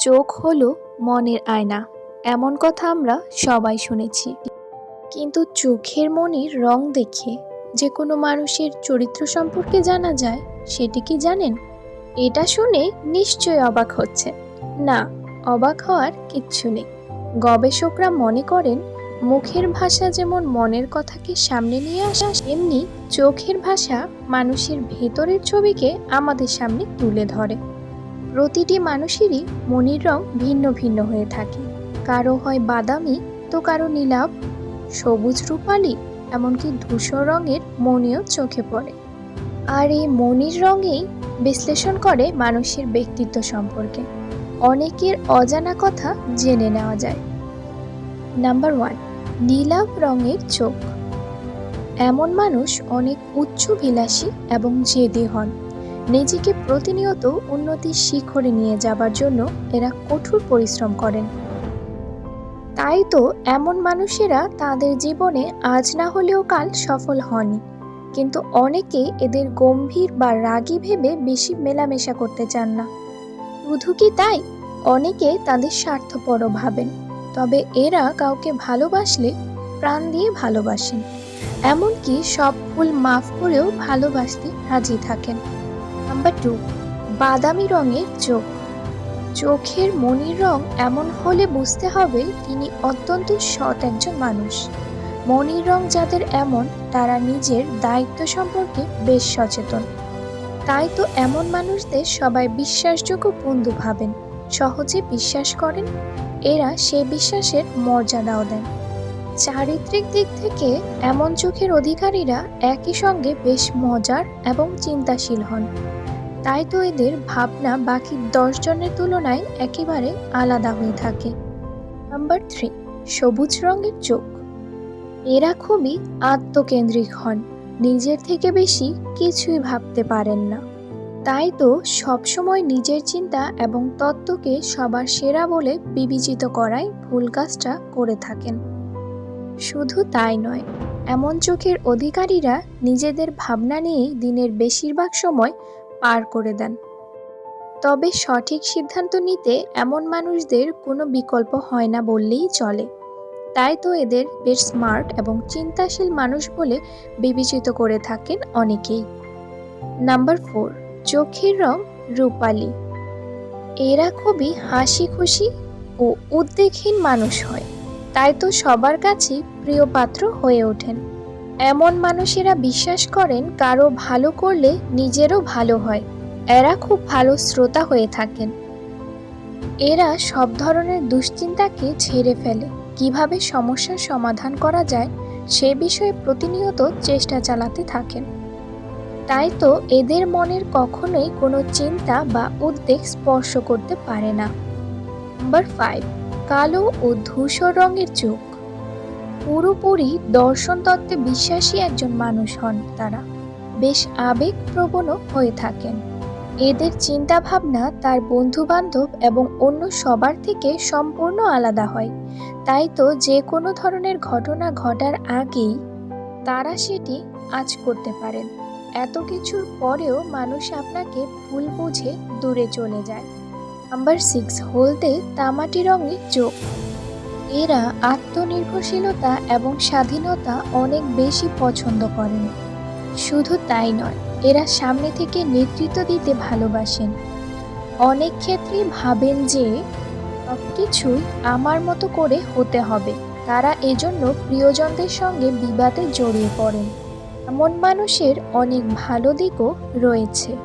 চোখ হলো মনের আয়না। এমন কথা আমরা সবাই শুনেছি। কিন্তু চোখের মনির রং দেখে যে কোনো মানুষের চরিত্র সম্পর্কে জানা যায়, সেটি কি জানেন? এটা শুনে নিশ্চয় অবাক হচ্ছে। না, অবাক হওয়ার কিচ্ছু নেই। গবেষকরা মনে করেন, মুখের ভাষা যেমন মনের কথাকে সামনে নিয়ে আসা এমনি চোখের ভাষা মানুষের ভেতরের ছবিকে আমাদের সামনে তুলে ধরে। প্রতিটি মানুষেরই মনির রং ভিন্ন ভিন্ন হয়ে থাকে। কারও হয় বাদামি, তো কারও নীলাভ। সবুজ রূপালি, এমনকি ধূসর রঙের মনিও চোখে পড়ে। আর এই মনির রঙেই বিশ্লেষণ করে মানুষের ব্যক্তিত্ব সম্পর্কে। অনেকের অজানা কথা জেনে নেওয়া যায়। নাম্বার ওয়ান, নীলাভ রঙের চোখ। এমন মানুষ অনেক উচ্চবিলাসী এবং জেদি হন। নিজেকে প্রতিনিয়ত উন্নতির শিখরে নিয়ে যাবার জন্য এরা কঠোর পরিশ্রম করেন। তাই তো এমন মানুষেরা তাদের জীবনে আজ না হলেও কাল সফল হনই কিন্তু অনেকে এদের গম্ভীর বা রাগী ভেবে বেশি মেলামেশা করতে চান না। শুধু কি তাই? অনেকে তাদের স্বার্থপরও ভাবেন। তবে এরা কাউকে ভালোবাসলে প্রাণ দিয়ে ভালোবাসেন। এমনকি সব ভুল মাফ করেও ভালোবাসতে রাজি থাকেন। নাম্বার টু, বাদামি রঙের চোখ। চোখের মনির রং এমন হলে বুঝতে হবে তিনি অত্যন্ত সৎ একজন মানুষ। মনির রং যাদের এমন, তারা নিজের দায়িত্ব সম্পর্কে বেশ সচেতন। তাই তো এমন মানুষদের সবাই বিশ্বাসযোগ্য বন্ধু ভাবেন, সহজে বিশ্বাস করেন। এরা সে বিশ্বাসের মর্যাদাও দেন। চারিত্রিক দিক থেকে এমন চোখের অধিকারীরা একই সঙ্গে বেশ মজার এবং চিন্তাশীল হন। তাই তো এদের ভাবনা বাকি দশজনের তুলনায় একেবারে আলাদা হয়ে থাকে। নাম্বার থ্রি, সবুজ রঙের চোখ। এরা খুবই আত্মকেন্দ্রিক হন, নিজের থেকে বেশি কিছুই ভাবতে পারেন না। তাই তো সবসময় নিজের চিন্তা এবং তত্ত্বকে সবার সেরা বলে বিবেচিত করায় ভুল কাজটা করে থাকেন। শুধু তাই নয়, এমন চোখের অধিকারীরা নিজেদের ভাবনা নিয়েই দিনের বেশিরভাগ সময় পার করে দেন। তবে সঠিক সিদ্ধান্ত নিতে এমন মানুষদের কোনো বিকল্প হয় না বললেই চলে। তাই তো এদের বেশ স্মার্ট এবং চিন্তাশীল মানুষ বলে বিবেচিত করে থাকেন অনেকেই। নাম্বার ফোর, চোখের রং রূপালি। এরা খুবই হাসি খুশি ও উদ্বেগহীন মানুষ হয়। তাই তো সবার কাছেই প্রিয় পাত্র হয়ে ওঠেন। এমন মানুষেরা বিশ্বাস করেন কারও ভালো করলে নিজেরও ভালো হয়। এরা খুব ভালো শ্রোতা হয়ে থাকেন। এরা সব ধরনের দুশ্চিন্তাকে ঝেড়ে ফেলে। কীভাবে সমস্যার সমাধান করা যায় সে বিষয়ে প্রতিনিয়ত চেষ্টা চালাতে থাকেন। তাই তো এদের মনের কখনোই কোনো চিন্তা বা উদ্বেগ স্পর্শ করতে পারে না। নাম্বার ফাইভ কালো ও ধূসর রঙের চোখ। পুরোপুরি দর্শন তত্ত্বে বিশ্বাসী একজন মানুষ হন তারা। বেশ আবেগপ্রবণও হয়ে থাকেন। এদের চিন্তাভাবনা তার বন্ধু বান্ধব এবং অন্য সবার থেকে সম্পূর্ণ আলাদা হয়। তাই তো যে কোনো ধরনের ঘটনা ঘটার আগেই তারা সেটি আজ করতে পারেন। এত কিছুর পরেও মানুষ আপনাকে ভুল বুঝে দূরে চলে যায়। নাম্বার সিক্স হলদে তামাটি রঙের চোখ। এরা আত্মনির্ভরশীলতা এবং স্বাধীনতা অনেক বেশি পছন্দ করেন। শুধু তাই নয়, এরা সামনে থেকে নেতৃত্ব দিতে ভালোবাসেন। অনেক ক্ষেত্রেই ভাবেন যে সব কিছুই আমার মতো করে হতে হবে। তারা এজন্য প্রিয়জনদের সঙ্গে বিবাদে জড়িয়ে পড়েন। এমন মানুষের অনেক ভালো দিকও রয়েছে।